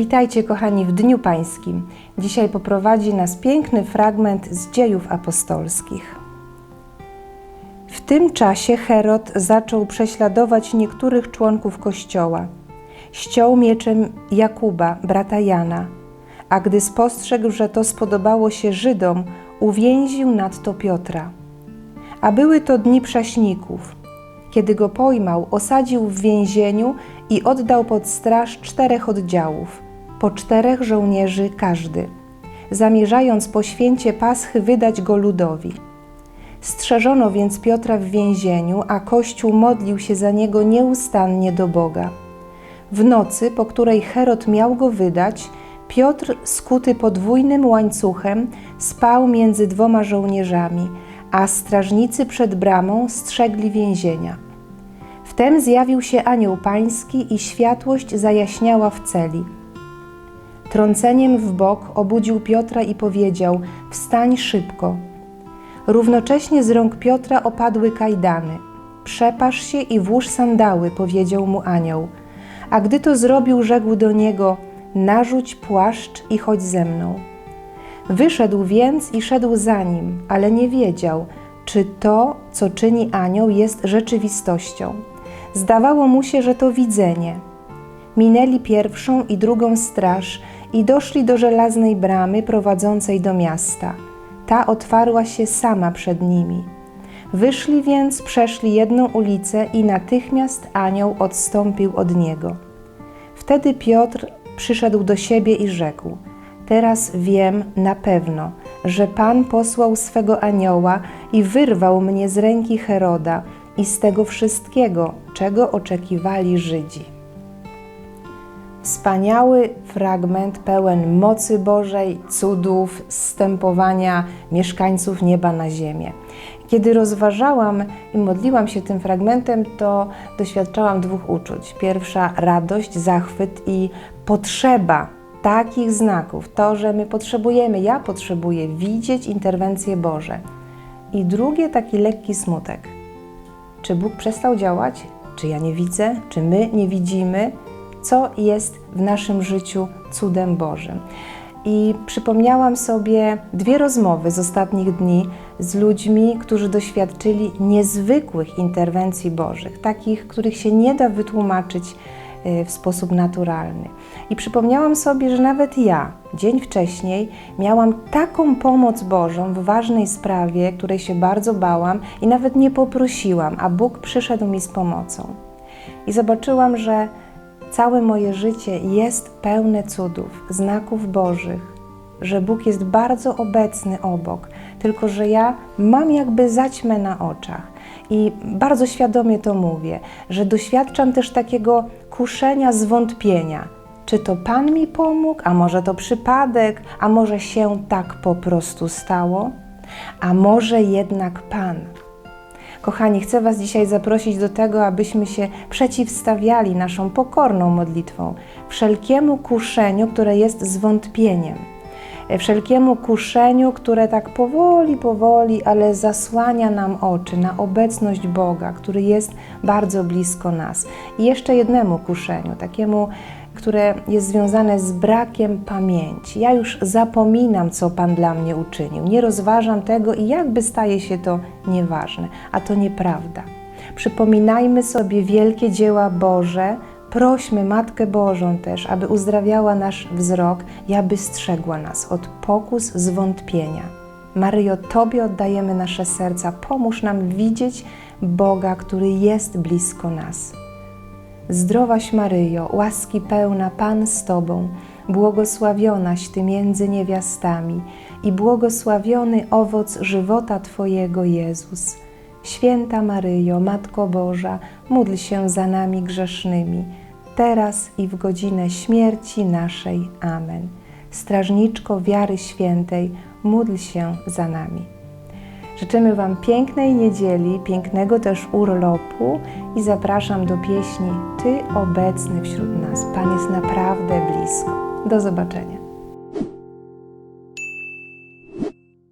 Witajcie kochani w Dniu Pańskim. Dzisiaj poprowadzi nas piękny fragment z dziejów apostolskich. W tym czasie Herod zaczął prześladować niektórych członków kościoła. Ściął mieczem Jakuba, brata Jana, a gdy spostrzegł, że to spodobało się Żydom, uwięził nadto Piotra. A były to dni prześników. Kiedy go pojmał, osadził w więzieniu i oddał pod straż czterech oddziałów, po czterech żołnierzy każdy, zamierzając po święcie Paschy wydać go ludowi. Strzeżono więc Piotra w więzieniu, a Kościół modlił się za niego nieustannie do Boga. W nocy, po której Herod miał go wydać, Piotr, skuty podwójnym łańcuchem, spał między dwoma żołnierzami, a strażnicy przed bramą strzegli więzienia. Wtem zjawił się anioł pański i światłość zajaśniała w celi. Trąceniem w bok obudził Piotra i powiedział: Wstań szybko. Równocześnie z rąk Piotra opadły kajdany. Przepasz się i włóż sandały, powiedział mu anioł. A gdy to zrobił, rzekł do niego: Narzuć płaszcz i chodź ze mną. Wyszedł więc i szedł za nim, ale nie wiedział, czy to, co czyni anioł, jest rzeczywistością. Zdawało mu się, że to widzenie. Minęli pierwszą i drugą straż i doszli do żelaznej bramy prowadzącej do miasta. Ta otwarła się sama przed nimi. Wyszli więc, przeszli jedną ulicę i natychmiast anioł odstąpił od niego. Wtedy Piotr przyszedł do siebie i rzekł: Teraz wiem na pewno, że Pan posłał swego anioła i wyrwał mnie z ręki Heroda i z tego wszystkiego, czego oczekiwali Żydzi. Wspaniały fragment pełen mocy Bożej, cudów, zstępowania mieszkańców nieba na ziemię. Kiedy rozważałam i modliłam się tym fragmentem, to doświadczałam dwóch uczuć. Pierwsza radość, zachwyt i potrzeba takich znaków. To, że my potrzebujemy, ja potrzebuję widzieć interwencje Boże. I drugie, taki lekki smutek. Czy Bóg przestał działać? Czy ja nie widzę? Czy my nie widzimy? Co jest w naszym życiu cudem Bożym? I przypomniałam sobie dwie rozmowy z ostatnich dni z ludźmi, którzy doświadczyli niezwykłych interwencji Bożych, takich, których się nie da wytłumaczyć y, w sposób naturalny. I przypomniałam sobie, że nawet ja, dzień wcześniej, miałam taką pomoc Bożą w ważnej sprawie, której się bardzo bałam i nawet nie poprosiłam, a Bóg przyszedł mi z pomocą. I zobaczyłam, że całe moje życie jest pełne cudów, znaków Bożych, że Bóg jest bardzo obecny obok, tylko że ja mam jakby zaćmę na oczach. I bardzo świadomie to mówię, że doświadczam też takiego kuszenia zwątpienia. Czy to Pan mi pomógł, a może to przypadek, a może się tak po prostu stało, a może jednak Pan. Kochani, chcę Was dzisiaj zaprosić do tego, abyśmy się przeciwstawiali naszą pokorną modlitwą wszelkiemu kuszeniu, które jest zwątpieniem. Wszelkiemu kuszeniu, które tak powoli, powoli, ale zasłania nam oczy na obecność Boga, który jest bardzo blisko nas. I jeszcze jednemu kuszeniu, takiemu, które jest związane z brakiem pamięci. Ja już zapominam, co Pan dla mnie uczynił, nie rozważam tego i jakby staje się to nieważne, a to nieprawda. Przypominajmy sobie wielkie dzieła Boże, prośmy Matkę Bożą też, aby uzdrawiała nasz wzrok i aby strzegła nas od pokus zwątpienia. Maryjo, Tobie oddajemy nasze serca, pomóż nam widzieć Boga, który jest blisko nas. Zdrowaś Maryjo, łaski pełna Pan z Tobą, błogosławionaś Ty między niewiastami i błogosławiony owoc żywota Twojego Jezus. Święta Maryjo, Matko Boża, módl się za nami grzesznymi, teraz i w godzinę śmierci naszej. Amen. Strażniczko wiary świętej, módl się za nami. Życzymy Wam pięknej niedzieli, pięknego też urlopu i zapraszam do pieśni Ty obecny wśród nas. Pan jest naprawdę blisko. Do zobaczenia.